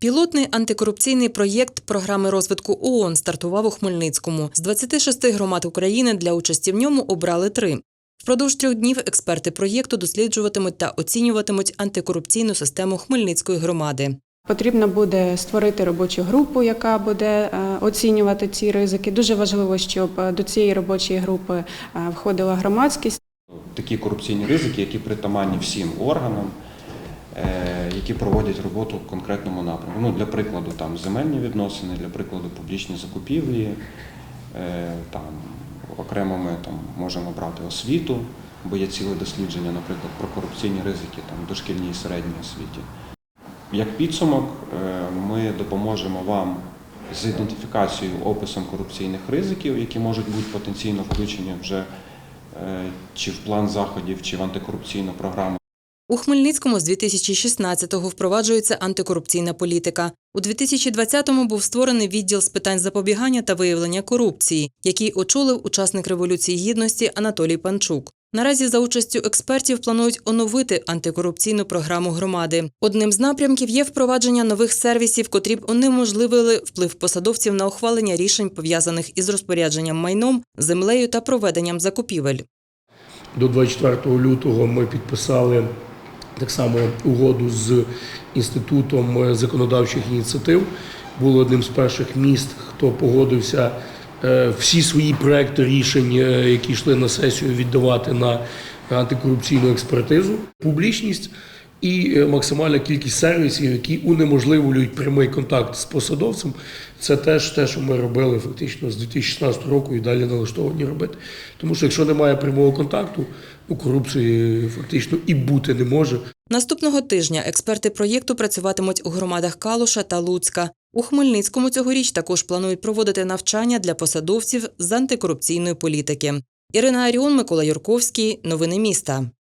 Пілотний антикорупційний проєкт програми розвитку ООН стартував у Хмельницькому. З 26 громад України для участі в ньому обрали три. Впродовж трьох днів експерти проєкту досліджуватимуть та оцінюватимуть антикорупційну систему Хмельницької громади. Потрібно буде створити робочу групу, яка буде е, оцінювати ці ризики. Дуже важливо, щоб е, до цієї робочої групи е, входила громадськість. такі корупційні ризики, які притаманні всім органам, які проводять роботу в конкретному напрямку. Ну, для прикладу, там земельні відносини, для прикладу, публічні закупівлі. е, Там, окремо ми там, можемо брати освіту, бо є ціле дослідження, наприклад, про корупційні ризики там, дошкільній і середній освіті. Як підсумок, е, ми допоможемо вам з ідентифікацією, описом корупційних ризиків, які можуть бути потенційно включені вже е, чи в план заходів, чи в антикорупційну програму. У Хмельницькому з 2016-го впроваджується антикорупційна політика. У 2020-му був створений відділ з питань запобігання та виявлення корупції, який очолив учасник Революції Гідності Анатолій Панчук. Наразі за участю експертів планують оновити антикорупційну програму громади. Одним з напрямків є впровадження нових сервісів, котрі б унеможливили вплив посадовців на ухвалення рішень, пов'язаних із розпорядженням майном, землею та проведенням закупівель. До 24 лютого ми підписали так само угоду з інститутом е, законодавчих ініціатив. Було одним з перших міст, хто погодився е, всі свої проекти рішень, е, які йшли на сесію, віддавати на антикорупційну експертизу, публічність і е, максимальна кількість сервісів, які унеможливлюють прямий контакт з посадовцем. Це теж те, що ми робили фактично з 2016 року і далі налаштовані робити. Тому що якщо немає прямого контакту, ну, корупції фактично і бути не може. Наступного тижня експерти проєкту працюватимуть у громадах Калуша та Луцька. У Хмельницькому цьогоріч також планують проводити навчання для посадовців з антикорупційної політики. Ірина Аріон, Микола Юрковський. Новини міста.